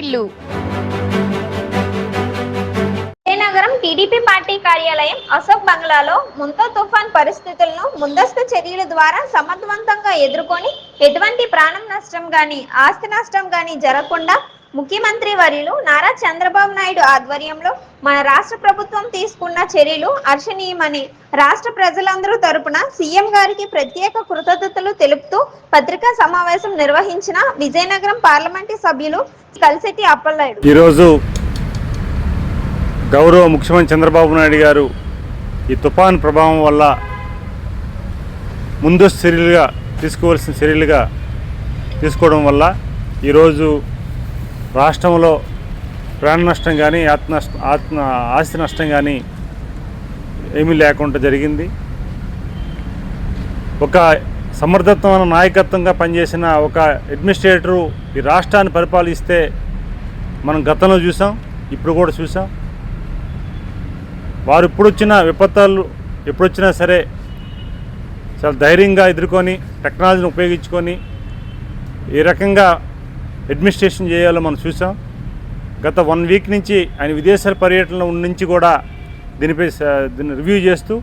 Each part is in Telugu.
వాటిల్లు విజయనగరం టీడీపీ పార్టీ కార్యాలయం అశోక్ బంగ్లాలో ముంతో తుఫాన్ పరిస్థితులను ముందస్తు చర్యల ద్వారా సమర్థవంతంగా ఎదుర్కొని ఎటువంటి ప్రాణం నష్టం గాని ఆస్తి నష్టం గాని జరగకుండా ముఖ్యమంత్రి వర్యులు నారా చంద్రబాబు నాయుడు ఆధ్వర్యంలో మన రాష్ట్ర ప్రభుత్వం తీసుకున్న చర్యలు హర్షణీయమని రాష్ట్ర ప్రజలందరూ తరపున సీఎం గారికి ప్రత్యేక కృతజ్ఞతలు తెలుపుతూ పత్రికా సమావేశం నిర్వహించిన విజయనగరం పార్లమెంటు సభ్యులు కలిసెట్టి అప్పలనాయుడు. ఈరోజు గౌరవ ముఖ్యమంత్రి చంద్రబాబు నాయుడు గారు ఈ తుఫాన్ ప్రభావం వల్ల ముందస్తు చర్యలుగా తీసుకోవాల్సిన చర్యలుగా తీసుకోవడం వల్ల ఈరోజు రాష్ట్రంలో ప్రాణ నష్టం కానీ ఆత్మ నష్టం ఆత్మ ఆస్తి నష్టం కానీ ఏమీ లేకుండా జరిగింది. ఒక సమర్థత్వమైన నాయకత్వంగా పనిచేసిన ఒక అడ్మినిస్ట్రేటరు ఈ రాష్ట్రాన్ని పరిపాలిస్తే మనం గతంలో చూసాం ఇప్పుడు కూడా చూసాం. వారు ఇప్పుడు వచ్చిన విపత్తులు ఎప్పుడొచ్చినా సరే చాలా ధైర్యంగా ఎదుర్కొని టెక్నాలజీని ఉపయోగించుకొని ఏ రకంగా అడ్మినిస్ట్రేషన్ చేయాలో మనం చూసాం. గత వన్ వీక్ నుంచి ఆయన విదేశాల పర్యటనలో నుంచి కూడా దీనిపై దీన్ని రివ్యూ చేస్తూ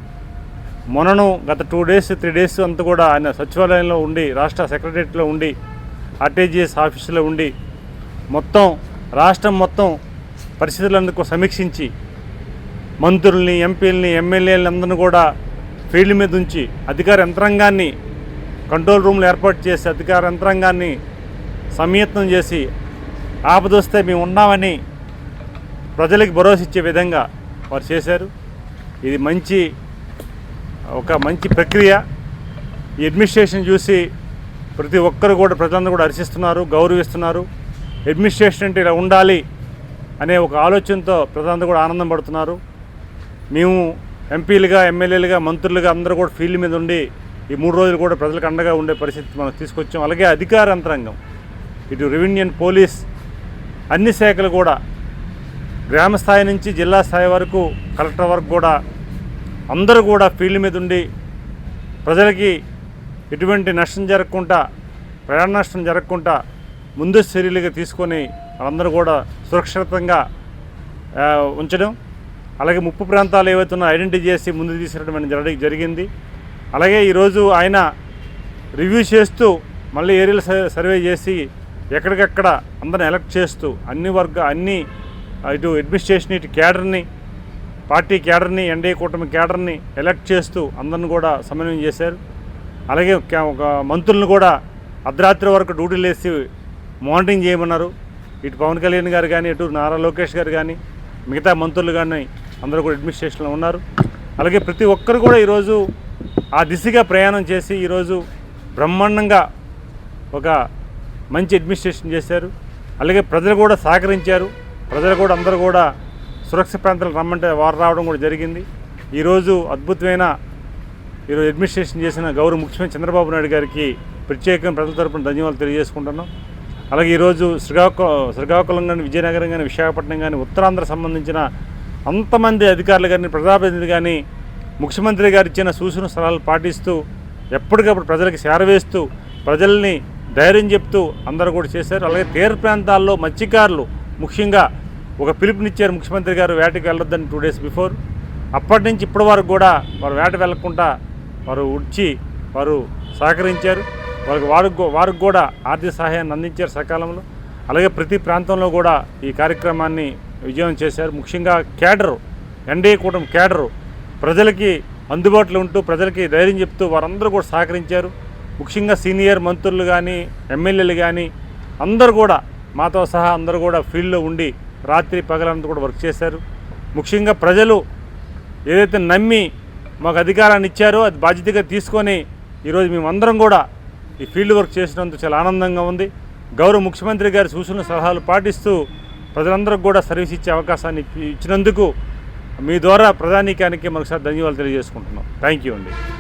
మొన్నను గత టూ డేస్ త్రీ డేస్ అంతా కూడా ఆయన సచివాలయంలో ఉండి రాష్ట్ర సెక్రటరియట్లో ఉండి ఆర్టీజీఎస్ ఆఫీసులో ఉండి మొత్తం రాష్ట్రం మొత్తం పరిస్థితులందుకు సమీక్షించి మంత్రుల్ని ఎంపీలని ఎమ్మెల్యేలని కూడా ఫీల్డ్ మీద ఉంచి అధికార యంత్రాంగాన్ని కంట్రోల్ రూమ్లు ఏర్పాటు చేసి అధికార యంత్రాంగాన్ని సంయత్నం చేసి ఆపదొస్తే మేము ఉన్నామని ప్రజలకు భరోసా ఇచ్చే విధంగా వారు చేశారు. ఇది మంచి ఒక మంచి ప్రక్రియ. ఈ అడ్మినిస్ట్రేషన్ చూసి ప్రతి ఒక్కరు కూడా ప్రజలందరూ కూడా హర్షిస్తున్నారు గౌరవిస్తున్నారు. అడ్మినిస్ట్రేషన్ అంటే ఇలా ఉండాలి అనే ఒక ఆలోచనతో ప్రజలందరూ కూడా ఆనందం పడుతున్నారు. మేము ఎంపీలుగా ఎమ్మెల్యేలుగా మంత్రులుగా అందరూ కూడా ఫీల్డ్ మీద ఉండి ఈ మూడు రోజులు కూడా ప్రజలకు అండగా ఉండే పరిస్థితి మనం తీసుకొచ్చాం. అలాగే అధికార యంత్రాంగం. ఇటు రెవెన్యూ పోలీస్ అన్ని శాఖలు కూడా గ్రామ స్థాయి నుంచి జిల్లా స్థాయి వరకు కలెక్టర్ వరకు కూడా అందరూ కూడా ఫీల్డ్ మీద ఉండి ప్రజలకి ఎటువంటి నష్టం జరగకుండా ప్రయాణ నష్టం జరగకుండా ముందు చర్యలుగా తీసుకొని వాళ్ళందరూ కూడా సురక్షితంగా ఉంచడం. అలాగే ముప్పు ప్రాంతాలు ఏవైతే ఉన్నాయో ఐడెంటిఫై చేసి ముందు తీసుకురావడం అనేది జరగ- జరిగింది. అలాగే ఈరోజు ఆయన రివ్యూ చేస్తూ మళ్ళీ ఏరియాలు స- సర్వే చేసి ఎక్కడికక్కడ అందరిని ఎలక్ట్ చేస్తూ అన్ని వర్గ అన్ని ఇటు అడ్మినిస్ట్రేషన్ ఇటు క్యాడర్ని పార్టీ క్యాడర్ని ఎన్డీఏ కూటమి క్యాడర్ని ఎలక్ట్ చేస్తూ అందరిని కూడా సమన్వయం చేశారు. అలాగే ఒక- ఒక మంత్రులను కూడా అర్ధరాత్రి వరకు డ్యూటీలు వేసి మానిటరింగ్ చేయమన్నారు. ఇటు పవన్ కళ్యాణ్ గారు కానీ ఇటు నారా లోకేష్ గారు కానీ మిగతా మంత్రులు కానీ అందరూ కూడా అడ్మినిస్ట్రేషన్లో ఉన్నారు. అలాగే ప్రతి ఒక్కరు కూడా ఈరోజు ఆ దిశగా ప్రయాణం చేసి ఈరోజు బ్రహ్మాండంగా ఒక మంచి అడ్మినిస్ట్రేషన్ చేశారు. అలాగే ప్రజలు కూడా సహకరించారు. ప్రజలు కూడా అందరూ కూడా సురక్షిత ప్రాంతాలకు రమ్మంటే వారు రావడం కూడా జరిగింది. ఈరోజు అద్భుతమైన ఈరోజు అడ్మినిస్ట్రేషన్ చేసిన గౌరవ ముఖ్యమంత్రి చంద్రబాబు నాయుడు గారికి ప్రత్యేకంగా ప్రజల తరపున ధన్యవాదాలు తెలియజేసుకుంటున్నాం. అలాగే ఈరోజు శ్రీకాకుళం శ్రీకాకుళం కానీ విజయనగరం కానీ విశాఖపట్నం కానీ ఉత్తరాంధ్ర సంబంధించిన అంతమంది అధికారులు కానీ ప్రజాప్రతినిధులు కానీ ముఖ్యమంత్రి గారు ఇచ్చిన సూచన సలహాలు పాటిస్తూ ఎప్పటికప్పుడు ప్రజలకు సేరవేస్తూ ప్రజల్ని ధైర్యం చెప్తూ అందరూ కూడా చేశారు. అలాగే తీర ప్రాంతాల్లో మత్స్యకారులు ముఖ్యంగా ఒక పిలుపునిచ్చారు ముఖ్యమంత్రి గారు వేటకి వెళ్ళొద్దని టూ డేస్ బిఫోర్ అప్పటి నుంచి ఇప్పటి వరకు కూడా వారు వేట వెళ్ళకుండా వారు ఉడ్చి వారు సహకరించారు. వారికి వారికి వారికి కూడా ఆర్థిక సహాయాన్ని అందించారు సకాలంలో. అలాగే ప్రతి ప్రాంతంలో కూడా ఈ కార్యక్రమాన్ని విజయం చేశారు. ముఖ్యంగా కేడరు ఎన్డీఏ కూటమి క్యాడరు ప్రజలకి అందుబాటులో ఉంటూ ప్రజలకి ధైర్యం చెప్తూ వారందరూ కూడా సహకరించారు. ముఖ్యంగా సీనియర్ మంత్రులు కానీ ఎమ్మెల్యేలు కానీ అందరూ కూడా మాతో సహా అందరూ కూడా ఫీల్డ్లో ఉండి రాత్రి పగలంతా కూడా వర్క్ చేశారు. ముఖ్యంగా ప్రజలు ఏదైతే నమ్మి మాకు అధికారాన్ని ఇచ్చారో అది బాధ్యతగా తీసుకొని ఈరోజు మేమందరం కూడా ఈ ఫీల్డ్ వర్క్ చేసినందుకు చాలా ఆనందంగా ఉంది. గౌరవ ముఖ్యమంత్రి గారి సూచన సలహాలు పాటిస్తూ ప్రజలందరికీ కూడా సర్వీస్ ఇచ్చే అవకాశాన్ని ఇచ్చినందుకు మీ ద్వారా ప్రధానికానికి మరొకసారి ధన్యవాదాలు తెలియజేసుకుంటున్నాం. థ్యాంక్ యూ అండి.